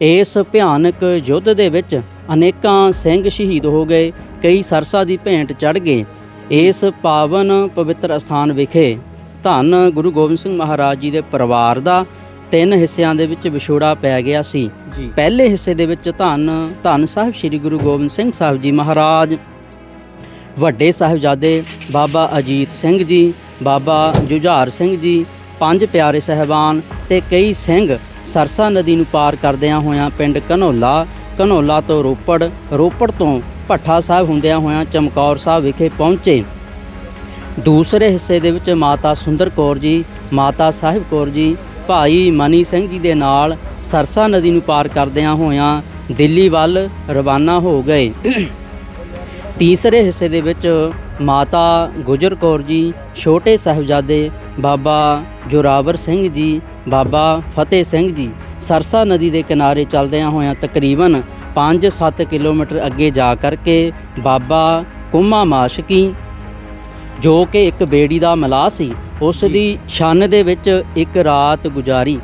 ਇਸ ਭਿਆਨਕ ਯੁੱਧ ਦੇ ਵਿੱਚ ਅਨੇਕਾਂ ਸਿੰਘ ਸ਼ਹੀਦ ਹੋ ਗਏ ਕਈ ਸਰਸਾ ਦੀ ਭੇਂਟ ਚੜ ਗਏ। ਇਸ ਪਾਵਨ ਪਵਿੱਤਰ ਅਸਥਾਨ ਵਿਖੇ ਧੰਨ ਗੁਰੂ ਗੋਬਿੰਦ ਸਿੰਘ ਮਹਾਰਾਜ ਜੀ ਦੇ ਪਰਿਵਾਰ ਦਾ ਤਿੰਨ ਹਿੱਸਿਆਂ ਦੇ ਵਿੱਚ ਵਿਛੋੜਾ ਪੈ ਗਿਆ ਸੀ। ਪਹਿਲੇ ਹਿੱਸੇ ਦੇ ਵਿੱਚ ਧੰਨ ਧੰਨ ਸਾਹਿਬ ਸ੍ਰੀ ਗੁਰੂ ਗੋਬਿੰਦ ਸਿੰਘ ਸਾਹਿਬ ਜੀ ਮਹਾਰਾਜ ਵੱਡੇ ਸਾਹਿਬਜ਼ਾਦੇ ਬਾਬਾ ਅਜੀਤ ਸਿੰਘ ਜੀ ਬਾਬਾ ਜੁਝਾਰ ਸਿੰਘ ਜੀ ਪੰਜ ਪਿਆਰੇ ਸਹਿਬਾਨ ਤੇ ਕਈ ਸਿੰਘ ਸਰਸਾ ਨਦੀ ਨੂੰ ਪਾਰ ਕਰਦਿਆਂ ਹੋਇਆਂ ਪਿੰਡ ਕਨੋਲਾ ਕਨੋਲਾ ਤੋਂ ਰੋਪੜ ਰੋਪੜ ਤੋਂ ਭੱਠਾ ਸਾਹਿਬ ਹੁੰਦਿਆਂ ਹੋਇਆਂ ਚਮਕੌਰ ਸਾਹਿਬ ਵਿਖੇ ਪਹੁੰਚੇ। ਦੂਸਰੇ ਹਿੱਸੇ ਦੇ ਵਿੱਚ ਮਾਤਾ ਸੁੰਦਰ ਕੌਰ ਜੀ, ਮਾਤਾ ਸਾਹਿਬ ਕੌਰ ਜੀ, ਭਾਈ ਮਨੀ ਸਿੰਘ ਜੀ ਦੇ ਨਾਲ ਸਰਸਾ ਨਦੀ ਨੂੰ ਪਾਰ ਕਰਦਿਆਂ ਹੋਇਆਂ ਦਿੱਲੀ ਵੱਲ ਰਵਾਨਾ ਹੋ ਗਏ। ਤੀਸਰੇ ਹਿੱਸੇ ਦੇ ਵਿੱਚ ਮਾਤਾ ਗੁਜਰ ਕੌਰ ਜੀ ਛੋਟੇ ਸਾਹਿਬਜ਼ਾਦੇ ਬਾਬਾ ਜੋਰਾਵਰ ਸਿੰਘ ਜੀ ਬਾਬਾ ਫਤਿਹ ਸਿੰਘ ਜੀ। ਸਰਸਾ ਨਦੀ ਦੇ ਕਿਨਾਰੇ ਚੱਲਦਿਆਂ ਹੋਇਆਂ ਤਕਰੀਬਨ 5-7 ਕਿਲੋਮੀਟਰ ਅੱਗੇ ਜਾ ਕਰਕੇ ਬਾਬਾ ਕੁਮਾ ਮਾਸ਼ਕੀ ਜੋ ਕਿ ਇੱਕ ਬੇੜੀ ਦਾ ਮਲਾਹ ਸੀ ਉਸ ਦੀ ਛੰਨ ਦੇ ਵਿੱਚ ਇੱਕ ਰਾਤ ਗੁਜ਼ਾਰੀ।